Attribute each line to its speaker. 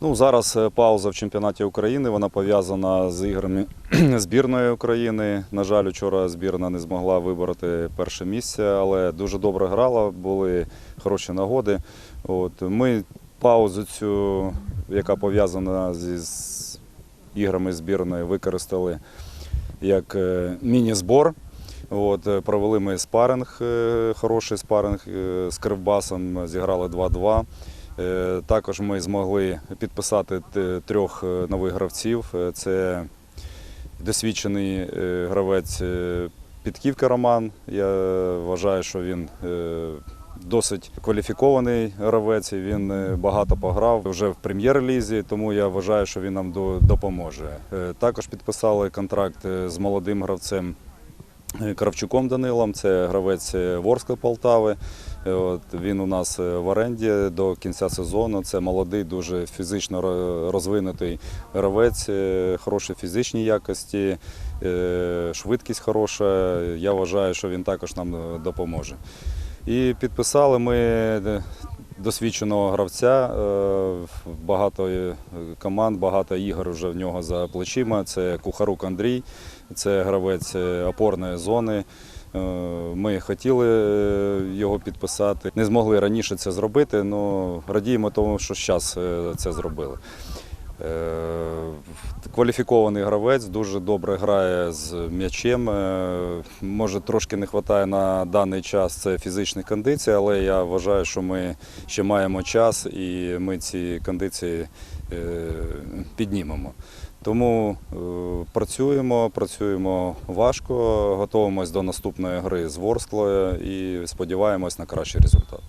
Speaker 1: Ну, зараз е, пауза в чемпіонаті України. Вона пов'язана з іграми збірної України. На жаль, вчора збірна не змогла вибороти перше місце, але дуже добре грала, були хороші нагоди. От, ми паузу цю, яка пов'язана з іграми збірної, використали як е, міні-збор. От, е, провели ми спаринг, хороший спаринг з Кривбасом, зіграли 2-2. Е, Також ми змогли підписати трьох е, нових гравців. Е, Це досвідчений гравець Підківка Роман. Я вважаю, що він досить кваліфікований гравець. Він багато пограв вже в прем'єр-лізі, тому я вважаю, що він нам допоможе. Також підписали контракт з молодим гравцем. Кравчуком Данилом, це гравець Ворскли Полтави. Е, От, він у нас е, в оренді до кінця сезону. Це молодий, дуже фізично розвинутий гравець, е, хороші фізичні якості, швидкість хороша. Я вважаю, що він також нам допоможе. І підписали ми досвідченого гравця. Багато команд, багато ігор вже в нього за плечима. Це Кухарук Андрій, це гравець опорної зони. Е, Ми хотіли е, його підписати. Не змогли раніше це зробити, але радіємо тому, що зараз це зробили. Е, Кваліфікований гравець, дуже добре грає з м'ячем. Е, Може, трошки не вистачає на даний час це фізичних кондицій, але я вважаю, що ми ще маємо час і ми ці кондиції е, піднімемо. Тому працюємо, працюємо важко, готуємось до наступної гри з Ворсклою і сподіваємось на кращий результат.